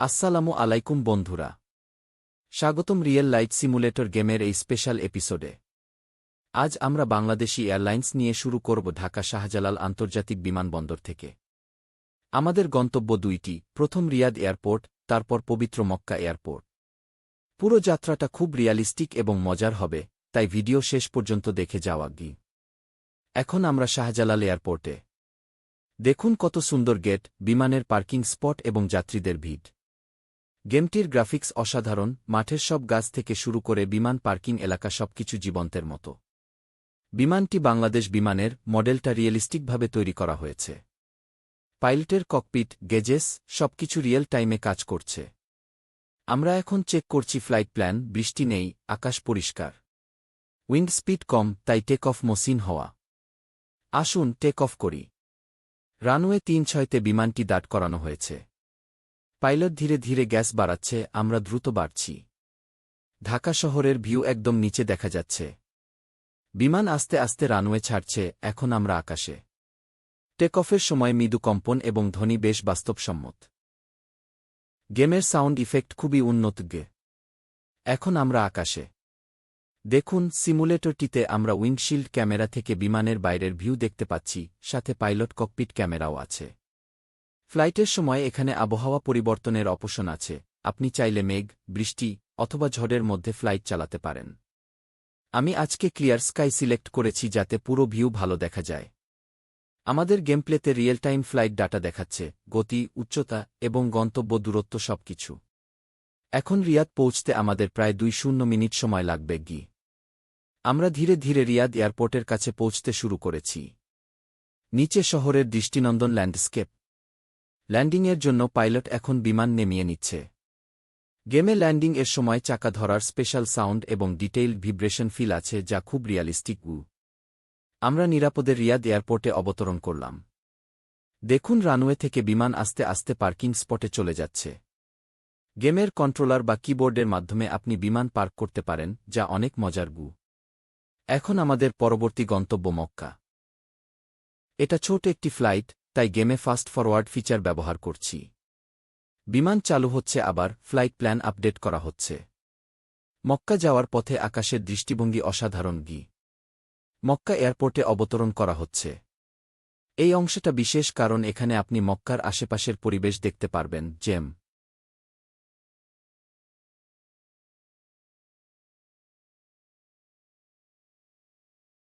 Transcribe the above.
আসসালামু আলাইকুম বন্ধুরা। স্বাগতম রিয়েল লাইফ সিমুলেটর গেমের এই স্পেশাল এপিসোডে। আজ আমরা বাংলাদেশি এয়ারলাইন্স নিয়ে শুরু করব ঢাকা শাহজালাল আন্তর্জাতিক বিমানবন্দর থেকে। আমাদের গন্তব্য দুইটি, প্রথম রিয়াদ এয়ারপোর্ট, তারপর পবিত্র মক্কা এয়ারপোর্ট। পুরো যাত্রাটা খুব রিয়ালিস্টিক এবং মজার হবে, তাই ভিডিও শেষ পর্যন্ত দেখে যাওয়া গি এখন আমরা শাহজালাল এয়ারপোর্টে। দেখুন কত সুন্দর গেট, বিমানের পার্কিং স্পট এবং যাত্রীদের ভিড়। গেমটির গ্রাফিক্স অসাধারণ, মাঠের সব গাছ থেকে শুরু করে বিমান পার্কিং এলাকা সবকিছু জীবন্তের মতো। বিমানটি বাংলাদেশ বিমানের মডেলটা রিয়েলিস্টিকভাবে তৈরি করা হয়েছে। পাইলটের ককপিট, গেজেস, সবকিছু রিয়েল টাইমে কাজ করছে। আমরা এখন চেক করছি ফ্লাইট প্ল্যান, বৃষ্টি নেই, আকাশ পরিষ্কার। উইন্ড স্পিড কম, তাই টেক অফ মসিন হওয়া। আসুন, টেক অফ করি। রানওয়ে তিন ছয়তে বিমানটি দাঁড় করানো হয়েছে। পাইলট ধীরে ধীরে গ্যাস বাড়াচ্ছে, আমরা দ্রুত বাড়ছি। ঢাকা শহরের ভিউ একদম নিচে দেখা যাচ্ছে। বিমান আস্তে আস্তে রানওয়ে ছাড়ছে, এখন আমরা আকাশে। টেক অফের সময় মৃদু কম্পন এবং ধ্বনি বেশ বাস্তবসম্মত। গেমের সাউন্ড ইফেক্ট খুবই উন্নত গে। এখন আমরা আকাশে। দেখুন, সিমুলেটরটিতে আমরা উইন্ডশিল্ড ক্যামেরা থেকে বিমানের বাইরের ভিউ দেখতে পাচ্ছি, সাথে পাইলট ককপিট ক্যামেরাও আছে। ফ্লাইটের সময় এখানে আবহাওয়া পরিবর্তনের অপশন আছে। আপনি চাইলে মেঘ, বৃষ্টি, অথবা ঝড়ের মধ্যে ফ্লাইট চালাতে পারেন। আমি আজকে ক্লিয়ার স্কাই সিলেক্ট করেছি যাতে পুরো ভিউ ভালো দেখা যায়। আমাদের গেমপ্লেতে রিয়েল টাইম ফ্লাইট ডাটা দেখাচ্ছে, গতি, উচ্চতা এবং গন্তব্য দূরত্ব সবকিছু। এখন রিয়াদ পৌঁছতে আমাদের প্রায় দুই শূন্য মিনিট সময় লাগবে গি। আমরা ধীরে ধীরে রিয়াদ এয়ারপোর্টের কাছে পৌঁছতে শুরু করেছি। নিচে শহরের দৃষ্টিনন্দন ল্যান্ডস্কেপ। ল্যান্ডিংয়ের জন্য পাইলট এখন বিমান নেমিয়ে নিচ্ছে। গেমে ল্যান্ডিং এর সময় চাকা ধরার স্পেশাল সাউন্ড এবং ডিটেইল ভিব্রেশন ফিল আছে যা খুব রিয়ালিস্টিক উ। আমরা নিরাপদে রিয়াদ এয়ারপোর্টে অবতরণ করলাম। দেখুন রানওয়ে থেকে বিমান আস্তে আস্তে পার্কিং স্পটে চলে যাচ্ছে। গেমের কন্ট্রোলার বা কিবোর্ডের মাধ্যমে আপনি বিমান পার্ক করতে পারেন, যা অনেক মজার গু। এখন আমাদের পরবর্তী গন্তব্য মক্কা। এটা ছোট একটি ফ্লাইট তাই গেমে ফাস্ট ফরওয়ার্ড ফিচার ব্যবহার করছি। বিমান চালু হচ্ছে আবার, ফ্লাইট প্ল্যান আপডেট করা হচ্ছে। মক্কা যাওয়ার পথে আকাশের দৃষ্টিভঙ্গি অসাধারণ গি। মক্কা এয়ারপোর্টে অবতরণ করা হচ্ছে। এই অংশটা বিশেষ কারণ এখানে আপনি মক্কার আশেপাশের পরিবেশ দেখতে পারবেন, জেম।